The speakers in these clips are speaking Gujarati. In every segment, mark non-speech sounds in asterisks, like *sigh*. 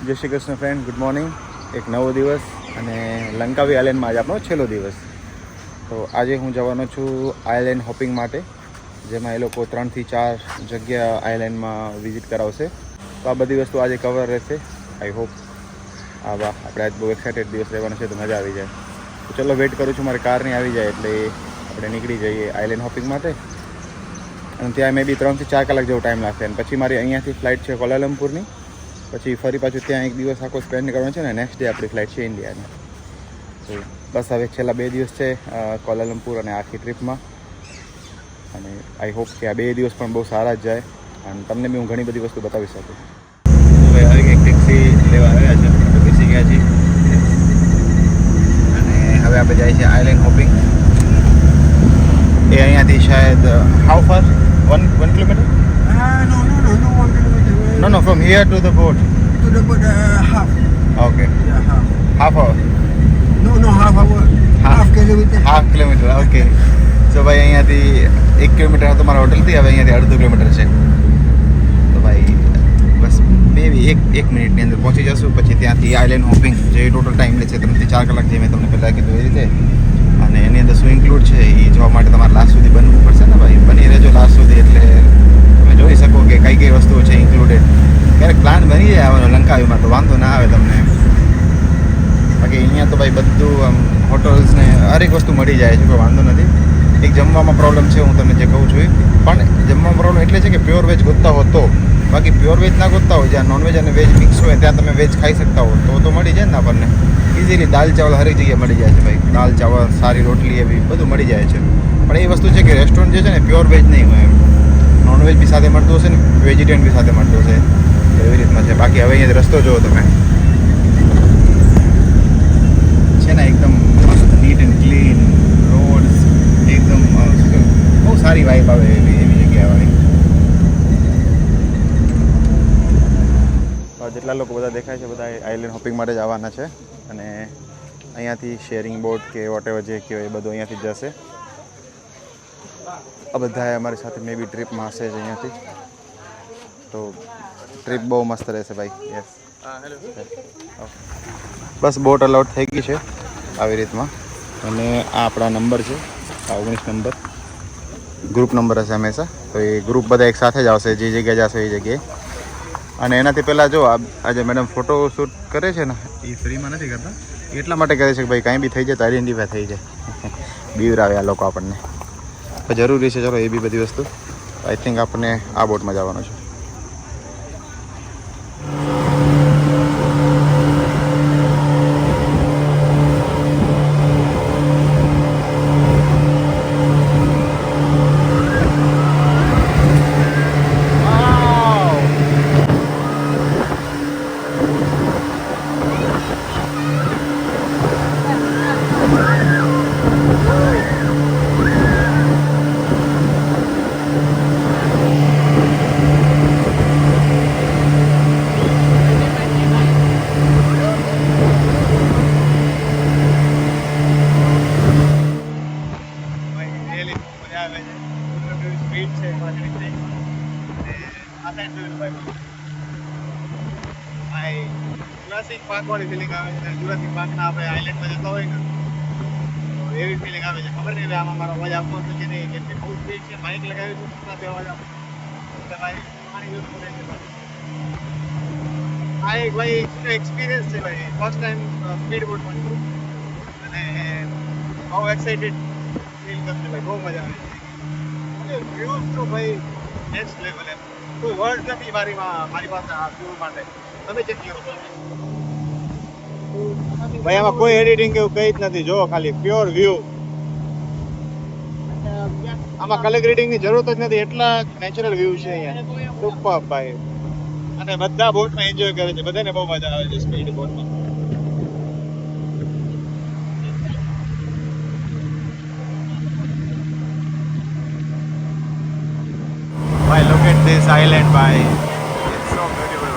Jai Shri Krishna friend good morning એક નવો દિવસ અને લંકાવી આઇલેન્ડમાં આજે આપણો છેલ્લો દિવસ. તો આજે હું જવાનો છું આઇલેન્ડ હોપિંગ માટે, જેમાં એ લોકો ત્રણથી ચાર જગ્યા આઇલેન્ડમાં વિઝિટ કરાવશે. તો આ બધી વસ્તુ આજે કવર રહેશે. આઈ હોપ આ વાહ, આપણે આજ બહુ એક્સાઇટેડ દિવસ રહેવાનો છે તો મજા આવી જાય. તો ચલો વેઇટ કરું છું, મારી કાર નહીં આવી જાય એટલે આપણે નીકળી જઈએ આઇલેન્ડ હોપિંગ માટે. અને ત્યાં મેં બી ત્રણથી ચાર કલાક જેવો ટાઈમ લાગશે. અને પછી મારી અહીંયાથી ફ્લાઇટ છે કોલાલમપુરની. પછી ફરી પાછું ત્યાં એક દિવસ આખો સ્પેન્ડ કરવાનો છે ને નેક્સ્ટ ડે આપણી ફ્લાઇટ છે ઇન્ડિયાની તો બસ હવે છેલ્લા બે દિવસ છે કોલાલમપુર અને આખી ટ્રીપમાં અને આઈ હોપ કે આ બે દિવસ પણ બહુ સારા જ જાય. અને તમને બી હું ઘણી બધી વસ્તુ બતાવી શકું. હવે હવે એક ટેક્સી લેવા આવ્યા છે બેસી ગયા છીએ. અને હવે આપણે જાય છે આઈલેન્ડ હોપિંગ એ અહીંયાથી શાયદ how far one one kilometre Uh, no, no, no, no one kilometer. no, no here to here to the boat To the boat, uh, half. Okay. Yeah, half. Half hour. No, no, half hour. Half. Half kilometer. Half kilometre okay તો ભાઈ અહીંયાથી એક કિલોમીટર હતો મારા હોટલથી હવે અહીંયાથી અડધો કિલોમીટર છે તો ભાઈ બસ બે એક એક મિનિટની અંદર પહોંચી જશું પછી ત્યાંથી આઇલેન્ડ હોપિંગ જે ટોટલ ટાઈમ લે છે ત્રણથી ચાર કલાક જે મેં તમને પહેલાં કીધું એ રીતે અને એની અંદર શું ઇન્ક્લુડ છે એ જોવા માટે તમારે લાસ્ટ સુધી બનવું પડશે ને ભાઈ બની રહેજો લાસ્ટ સુધી એટલે જોઈ શકો કે કઈ કઈ વસ્તુઓ છે ઇન્ક્લુડેડ ક્યારેક પ્લાન બની જાય આવવાનો લંકાવીમાં તો વાંધો ના આવે તમને. બાકી અહીંયા તો ભાઈ બધું આમ હોટલ્સ ને હરેક વસ્તુ મળી જાય છે, કોઈ વાંધો નથી. એક જમવામાં પ્રોબ્લેમ છે, હું તમને જે કહું છું પણ જમવામાં પ્રોબ્લેમ એટલે છે કે પ્યોર વેજ ગોતતા હો તો. બાકી પ્યોર વેજ ના ગોતતા હોય, જ્યાં નોનવેજ અને વેજ મિક્સ હોય, ત્યાં તમે વેજ ખાઈ શકતા હો, તો તો મળી જાય ને આપણને. ઇઝીલી દાલ ચાવલ હરેક જગ્યાએ મળી જાય છે ભાઈ. દાલ, ચાવલ, સારી રોટલી એવી બધું મળી જાય છે. પણ એ વસ્તુ છે કે રેસ્ટોરન્ટ જે છે ને પ્યોર વેજ નહીં હોય નોનવેજ બી સાથે મળતું હશે ને વેજીટેરિયન બી સાથે મળતું હશે. એવી રીતના છે. બાકી હવે અહીંયા રસ્તો જુઓ તમે. છે ને એકદમ મસ્ત નીટ એન્ડ ક્લીન રોડ્સ એકદમ બહુ સારી વાઇબ આવે એવી એવી જગ્યા વાળી. જેટલા લોકો બધા દેખાય છે, બધા આઈલેન્ડ હોપિંગ માટે જ આવવાના છે. અને અહીંયાથી શેરિંગ બોટ કે વોટેવર જે કહેવાય એ બધું અહીંયાથી જશે. આ બધા અમારી સાથે મે બી ટ્રીપમાં હશે જ અહીંયાથી. તો ટ્રીપ બહુ મસ્ત રહેશે ભાઈ. યસ બસ બોટ અલાઉટ થઈ ગઈ છે આવી રીતમાં. અને આ આપણા નંબર છે ઓગણીસ નંબર ગ્રુપ નંબર હશે હંમેશા. તો એ ગ્રુપ બધા એક સાથે જ આવશે જે જગ્યાએ જશે એ જગ્યાએ. અને એનાથી પહેલાં જો આજે મેડમ ફોટો શૂટ કરે છે ને એ ફ્રીમાં નથી કરતા. એટલા માટે કરે છે કે ભાઈ કાંઈ બી થઈ જાય તો આઈડેન્ટિફાય થઈ જાય. *laughs* બીવરાવે આ લોકો આપણને. જરૂરી છે. ચલો એ બી બધી વસ્તુ. આઈ થિંક આપણને આ બોટમાં જવાનું છે. જુરાસિક પાર્ક વાળી ફિલિંગ આવે છે. જુરાસિક પાર્કના આપણે આઈલેન્ડમાં જતા હોય ને એવી ફિલિંગ આવે છે. ખબર નહીં આમાં મારો અવાજ આવતો હશે કે નહીં કેટલી બહુ સ્પીડ છે. બાઇક લગાવ્યું છે સાથે અવાજ આવતો ભાઈ, પાણી use કરે છે આ ભાઈ એક્સપિરિયન્સ છે ભાઈ. ફર્સ્ટ ટાઈમ સ્પીડ બોટમાં છું. અને બહુ એક્સાઇટેડ ભાઈ બહુ મજા આવે. વ્યૂઝ તો ભાઈ નેક્સ્ટ લેવલ એમ. કોઈ વર્ડ નથી મારી મારી પાસે આ વ્યૂ માટે. તમે ચેક કરો. ભાઈ આમાં કોઈ એડિટિંગ એવું કંઈ જ નથી. જો ખાલી પ્યોર વ્યૂ આમાં કલર ગ્રેડિંગની જરૂરત જ નથી. એટલા નેચરલ વ્યૂ છે અહીંયા. સુપર ભાઈ. અને બધા બોટમાં એન્જોય કરે છે. બધાને બહુ મજા આવે છે સ્પીડ બોટમાં ભાઈ look by it's so beautiful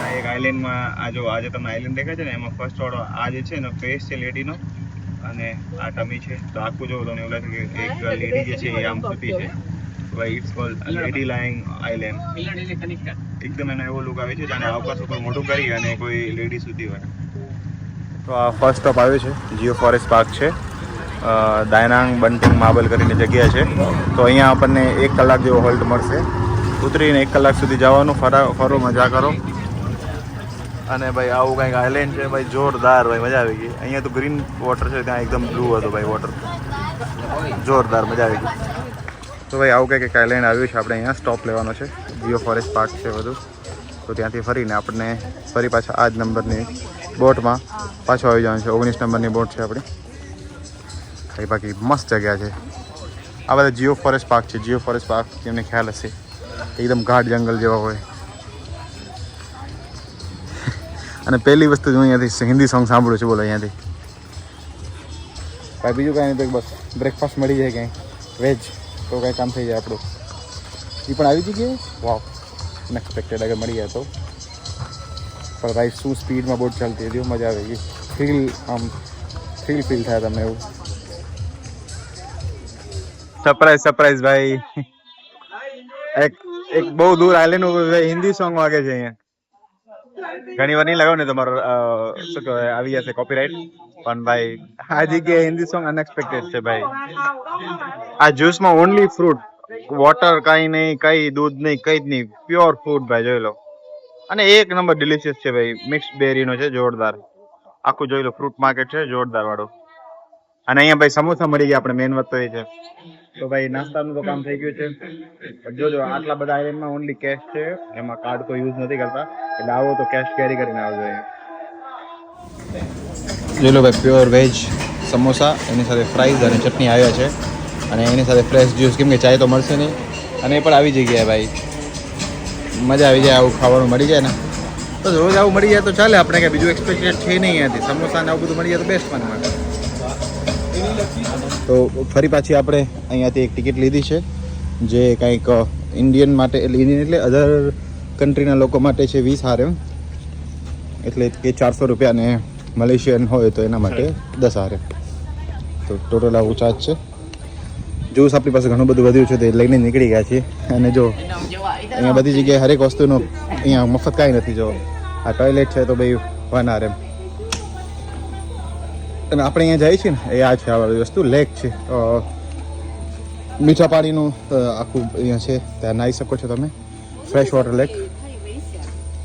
આ એક આઇલેન્ડમાં આ જો આજે તમને આઇલેન્ડ દેખાય છે ને એમાં ફર્સ્ટ વાળો આ જે છે એનો ફેસ છે લેડીનો અને આ ટમી છે. તો આખું જો તમને એવું લાગે કે એક લેડી જે છે એ આમ સુતી છે. તો ભાઈ it's call lady lying island એકદમ એનો એવો લુક આવે છે જાણે અવકાશ ઉપર મોટું કરી અને કોઈ લેડી સુધી હોય. તો આ ફર્સ્ટ સ્ટોપ આવ્યો છે. જીઓ ફોરેસ્ટ પાર્ક છે. દાયનાંગ બંટિંગ માબલ કરીને જગ્યા છે. તો અહીંયા આપણને એક કલાક જેવો હોલ્ટ મળશે. ઉતરીને એક કલાક સુધી જવાનું, ફરા, ફરો, મજા કરો. અને ભાઈ આવું કંઈક આઇલેન્ડ છે, ભાઈ જોરદાર, ભાઈ મજા આવી ગઈ. અહીંયા તો ગ્રીન વોટર છે, ત્યાં એકદમ બ્લુ હતો ભાઈ વોટર જોરદાર મજા આવી ગઈ. તો ભાઈ આવું કંઈક એક આઇલેન્ડ આવ્યું છે, આપણે અહીંયા સ્ટોપ લેવાનો છે. જીઓ ફોરેસ્ટ પાર્ક છે બધું. તો ત્યાંથી ફરીને આપણને ફરી પાછા આ જ નંબરની બોટમાં પાછો આવી જવાનું છે. ઓગણીસ નંબરની બોટ છે આપણી. કઈ બાકી મસ્ત જગ્યા છે. આ બધા જીઓ ફોરેસ્ટ પાર્ક છે. જીઓ ફોરેસ્ટ પાર્ક જેમને ખ્યાલ હશે. એકદમ ગાઢ જંગલ જેવા હોય. અને પહેલી વસ્તુ હું અહીંયાથી હિન્દી સોંગ સાંભળું છું, બોલો અહીંયાથી. કાંઈ બીજું કાંઈ નહીં, તો બસ બ્રેકફાસ્ટ મળી જાય કંઈ વેજ તો કાંઈ કામ થઈ જાય આપણું. એ પણ આવી જગ્યાએ? વાવ અનએક્સપેક્ટેડ આગળ મળી જાય તો. પણ ભાઈ, શું સ્પીડમાં બોટ ચાલતી હતી મજા આવી. ગઈ ફીલ આમ ફીલ ફીલ થાય તમને એવું. સરપ્રાઈઝ સરપ્રાઈઝ ભાઈ. એક એક બહુ દૂર આઇલેન્ડ ઉપર હિન્દી સોંગ વાગે છે અહીંયા. ઘણી વાર નહીં લગાવ ને તમારો શું કહેવાય, આવી જશે કોપીરાઇટ પણ ભાઈ, આ જગ્યાએ હિન્દી સોંગ અનએક્સપેક્ટેડ છે ભાઈ. આ જ્યુસમાં ઓનલી ફ્રૂટ વોટર કઈ નહીં, કઈ દૂધ નહીં, કઈ જ નહીં. પ્યોર ફ્રૂટ ભાઈ, જોઈ લો. અને એક નંબર ડિલિશિયસ છે ભાઈ મિક્સ બેરીનો છે, જોરદાર. આખું જોઈ લો ફ્રૂટ માર્કેટ છે, જોરદાર વાળું. અને અહીંયા ભાઈ સમોસા મળી ગયા, આપણે મેન વસ્તુ એ છે. તો ભાઈ નાસ્તાનું તો કામ થઈ ગયું છે. જોજો આટલા બધા આઈલેન્ડમાં ઓનલી કેશ છે, એમાં કાર્ડ કોઈ યુઝ નથી કરતા. એટલે આવો તો કેશ કેરી કરીને આવજો જોઈ લો ભાઈ પ્યોર વેજ સમોસા, એની સાથે ફ્રાઈઝ અને ચટણી આવ્યા છે. અને એની સાથે ફ્રેશ જ્યુસ કેમ કે ચાય તો મળશે નહીં. અને એ પણ આવી જગ્યાએ ભાઈ. મજા આવી જાય આવું ખાવાનું મળી જાય ને. તો રોજ આવું મળી જાય તો ચાલે, આપણે કે બીજું એક્સપેક્ટેડ છે નહીં અહીંયાથી. સમોસા ને આવું બધું મળી જાય તો બેસ્ટ મને માટે તો ફરી પાછી આપણે અહીંયાથી એક ટિકિટ લીધી છે, જે કંઈક ઇન્ડિયન માટે, એટલે ઇન્ડિયન એટલે અધર કન્ટ્રીના લોકો માટે છે વીસ હાર એમ એટલે કે ચારસો રૂપિયા ને મલેશિયન હોય તો એના માટે દસ હાર તો ટોટલ આવું ચાર્જ છે. જ્યુસ આપણી પાસે ઘણું બધું વધ્યું છે, તે લઈને નીકળી ગયા છીએ. અને જો, અહીંયા બધી જગ્યાએ હરેક વસ્તુનો, અહીંયા મફત કાંઈ નથી, જો. આ ટોયલેટ છે તો ભાઈ વન આર એમ અને આપણે અહીંયા જઈએ છીએ ને એ આ છે આ વાળી વસ્તુ લેક છે. મીઠા પાણીનું આખું અહીંયા છે ત્યાં નાહી શકો છો તમે. ફ્રેશ વોટર લેક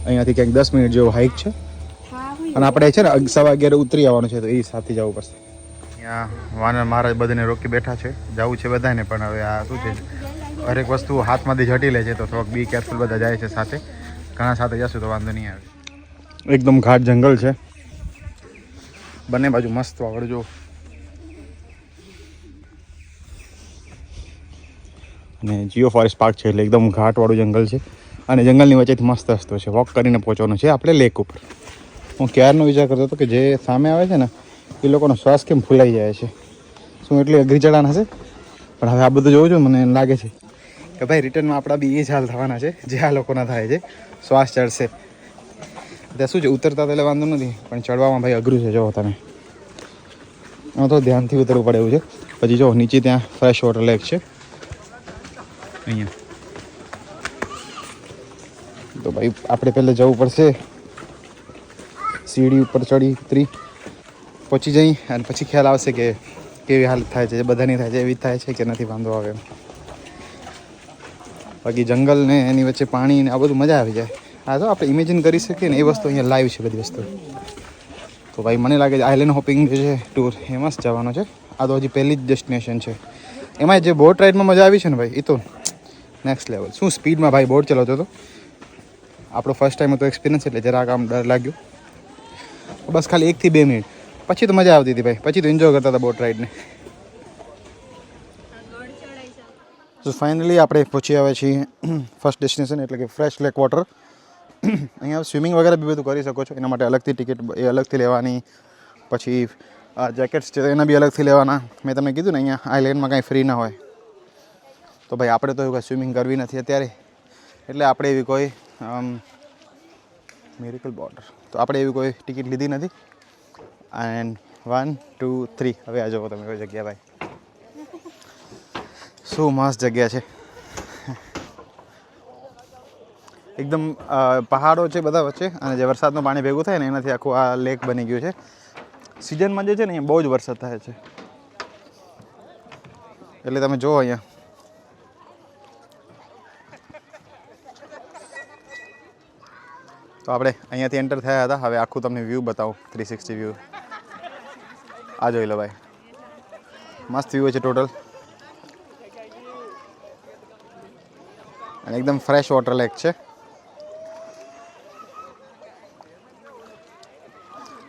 અહીંયાથી ક્યાંક દસ મિનિટ જેવો હાઇક છે. અને આપણે છે ને સવા અગિયારે ઉતરી આવવાનું છે તો એ સાથે જવું પડશે. અહીંયા વાનર મહારાજ બધાને રોકી બેઠા છે. જવું છે બધાને પણ હવે આ શું છે? હરેક વસ્તુ હાથમાંથી ઝટી લે છે તો થોડોક બી કેરફુલ બધા જાય છે સાથે. ઘણા સાથે જશું તો વાંધો નહીં આવે. એકદમ ઘાટ જંગલ છે. બંને બાજુ મસ્ત વાગડ જો. અને જીઓ ફોરેસ્ટ પાર્ક છે એટલે એકદમ ઘાટવાળું જંગલ છે. અને જંગલની વચ્ચેથી મસ્ત રસ્તો છે. વોક કરીને પહોંચવાનું છે આપણે લેક ઉપર. હું ક્યારનો વિચાર કરતો હતો કે જે સામે આવે છે ને, એ લોકોનો શ્વાસ કેમ ફૂલાઈ જાય છે? શું એટલી અઘરી ચડાણ હશે? પણ હવે આ બધું જોઉં છું મને લાગે છે કે ભાઈ રિટર્નમાં આપણા બી એ જ હાલ થવાના છે. જે આ લોકોના થાય છે. શ્વાસ ચડશે. ત્યાં શું છે? ઉતરતા એટલે વાંધો નથી, પણ ચડવામાં ભાઈ અઘરું છે. જો તમે. આમાં તો ધ્યાનથી ઉતરવું પડે એવું છે. પછી જો, નીચે ત્યાં ફ્રેશ વોટર લેક છે. અહીંયા. તો ભાઈ, આપણે પહેલાં જવું પડશે. સીડી ઉપર ચડી ઉતરી. પહોંચી જઈ, અને પછી ખ્યાલ આવશે કે કેવી હાલત થાય છે, બધાની થાય છે, એવી થાય છે કે નથી, વાંધો આવે બાકી જંગલ ને એની વચ્ચે પાણી ને આ બધું મજા આવી જાય. આ તો આપણે ઇમેજિન કરી શકીએ ને એ વસ્તુ અહીંયા લાઈવ છે બધી વસ્તુ. તો ભાઈ મને લાગે છે આઇલેન્ડ હોપિંગ જે છે ટૂર એમાં જ જવાનો છે. આ તો હજી પહેલી જ ડેસ્ટિનેશન છે. એમાં જે બોટ રાઇડમાં મજા આવી છે ને ભાઈ, એ તો નેક્સ્ટ લેવલ શું સ્પીડમાં ભાઈ બોટ ચલાવતો હતો? આપણો ફર્સ્ટ ટાઈમ હતો એક્સપિરિયન્સ એટલે જરાક આમ ડર લાગ્યો. બસ ખાલી એકથી બે મિનિટ. પછી તો મજા આવતી હતી ભાઈ. પછી તો એન્જોય કરતા હતા બોટ રાઇડને તો ફાઇનલી આપણે પહોંચી આવ્યા છીએ ફર્સ્ટ ડેસ્ટિનેશન એટલે કે ફ્રેશ લેક વોટર અહીંયા સ્વિમિંગ વગેરે બી બધું કરી શકો છો. એના માટે અલગથી ટિકિટ એ અલગથી લેવાની. પછી, આ જેકેટ્સ છે, એના બી અલગથી લેવાના. મેં તમને કીધું ને અહીંયા આઇલેન્ડમાં કાંઈ ફ્રી ના હોય. તો ભાઈ, આપણે તો એવું કાંઈ સ્વિમિંગ કરવી નથી અત્યારે. એટલે આપણે એવી કોઈ મેરિકલ બોર્ડર તો આપણે એવી કોઈ ટિકિટ લીધી નથી. એન્ડ વન ટુ થ્રી હવે આ જુઓ તમે કોઈ જગ્યા ભાઈ. શું મસ્ત જગ્યા છે. એકદમ પહાડો છે બધા વચ્ચે અને જે વરસાદનું પાણી ભેગું થાય ને એનાથી આખું આ લેક બની ગયું છે. સિઝનમાં જે છે ને બહુ જ વરસાદ થાય છે. એટલે તમે જુઓ અહીંયા. તો આપણે અહીંયાથી એન્ટર થયા હતા. હવે આખું તમને વ્યૂ બતાવું. થ્રી સિક્સટી વ્યૂ આ જોઈ લો ભાઈ. મસ્ત વ્યૂ છે ટોટલ અને એકદમ ફ્રેશ વોટર લેક છે.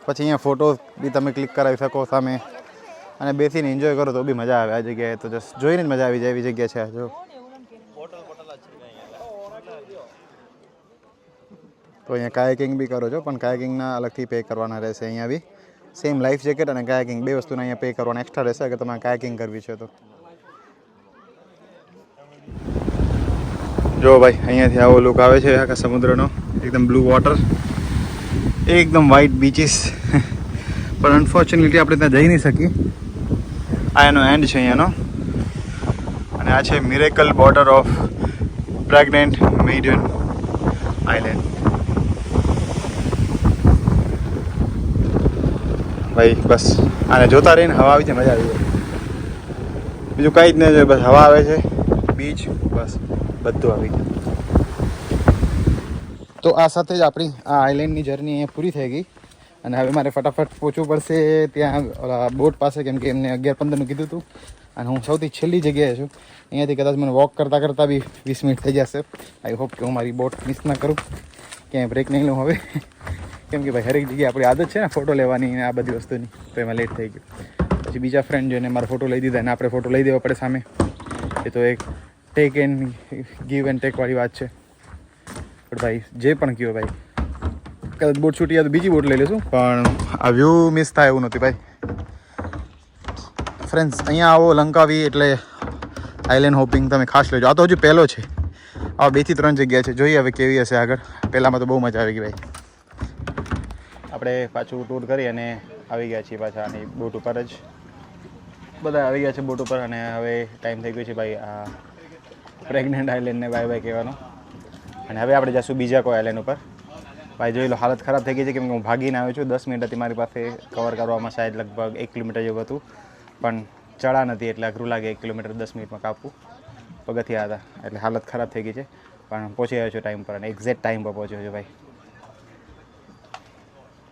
પછી અહીંયા ફોટો બી તમે ક્લિક કરાવી શકો સામે. અને બેસીને એન્જોય કરો તો બી મજા આવે. આ જગ્યાએ તો જસ્ટ જોઈને જ મજા આવી જાય એવી જગ્યા છે આ, જો. તો અહીંયા કાયાકિંગ બી કરો છો, પણ કાયાકિંગના અલગથી પે કરવાના રહેશે અહીંયા બી. સેમ લાઈફ જેકેટ અને કાયાકિંગ બે વસ્તુના અહીંયા પે કરવાના એક્સ્ટ્રા રહેશે, અગર તમારે કાયાકિંગ કરવી છે તો. જો ભાઈ, અહીંયાથી આવો લુક આવે છે આખા સમુદ્રનો. એકદમ બ્લુ વોટર એકદમ વ્હાઇટ બીચીસ પણ અનફોર્ચ્યુનેટલી આપણે ત્યાં જઈ નહીં શકીએ. આ એનો એન્ડ છે અહીંયાનો. અને આ છે miracle border of pregnant maiden island ભાઈ, બસ. આને જોતા રહીને હવા આવી છે, મજા આવી જાય. બીજું કાંઈ જ નહીં જોઈએ બસ હવા આવે છે. બીચ બસ. બધું આવી ગયું. તો આ સાથે જ આપણી આ આઇલેન્ડની જર્ની અહીંયા પૂરી થઈ ગઈ. અને હવે મારે ફટાફટ પહોંચવું પડશે ત્યાં બોટ પાસે, કેમ કે એમને અગિયાર પંદરનું કીધું હતું. અને હું સૌથી છેલ્લી જગ્યાએ છું. અહીંયાથી કદાચ મને વોક કરતાં કરતાં બી વીસ મિનિટ થઈ જશે. આઈ હોપ કે હું મારી બોટ મિસ ના કરું. ક્યાંય બ્રેક નહીં લઉં હવે. કેમ કે ભાઈ હરેક જગ્યાએ આપણી આદત છે ને ફોટો લેવાની અને આ બધી વસ્તુની. તો એમાં લેટ થઈ ગયું. પછી બીજા ફ્રેન્ડ જોઈને મારા ફોટો લઈ દીધા અને આપણે ફોટો લઈ દેવો પડે સામે. એ તો એક ટેક એન્ડ ગીવ એન્ડ ટેકવાળી વાત છે. પણ ભાઈ, જે પણ કહ્યું ભાઈ. કદાચ બોટ છૂટી જાય તો બીજી બોટ લઈ લઈશું પણ આ વ્યૂ મિસ થાય એવું નથી ભાઈ. ફ્રેન્ડ્સ અહીંયા આવો લંકાવી એટલે આઈલેન્ડ હોપિંગ તમે ખાસ લેજો. આ તો હજુ પહેલો છે. આ બેથી ત્રણ જગ્યા છે. જોઈએ હવે કેવી હશે આગળ. પહેલાંમાં તો બહુ મજા આવી ગઈ ભાઈ. આપણે પાછું ટૂર કરી અને આવી ગયા છીએ પાછા આની બોટ ઉપર જ. બધા આવી ગયા છે બોટ ઉપર અને હવે ટાઈમ થઈ ગયો છે ભાઈ આ પ્રેગ્નન્ટ આઈલેન્ડને બાય બાય કહેવાનો. અને હવે આપણે જઈશું બીજા કોઈ આઇલેન્ડ ઉપર. ભાઈ, જોઈ લો, હાલત ખરાબ થઈ ગઈ છે. કેમ કે હું ભાગીને આવ્યો છું. દસ મિનિટ હતી મારી પાસે કવર કરવામાં, શાયદ લગભગ એક કિલોમીટર જેવું હતું. પણ ચડા નથી, એટલે અઘરું લાગે એક કિલોમીટર દસ મિનિટમાં કાપવું. પગથિયા હતા, એટલે હાલત ખરાબ થઈ ગઈ છે. પણ પહોંચી આવ્યો છું ટાઈમ પર, અને એક્ઝેક્ટ ટાઈમ પર પહોંચ્યો છું ભાઈ.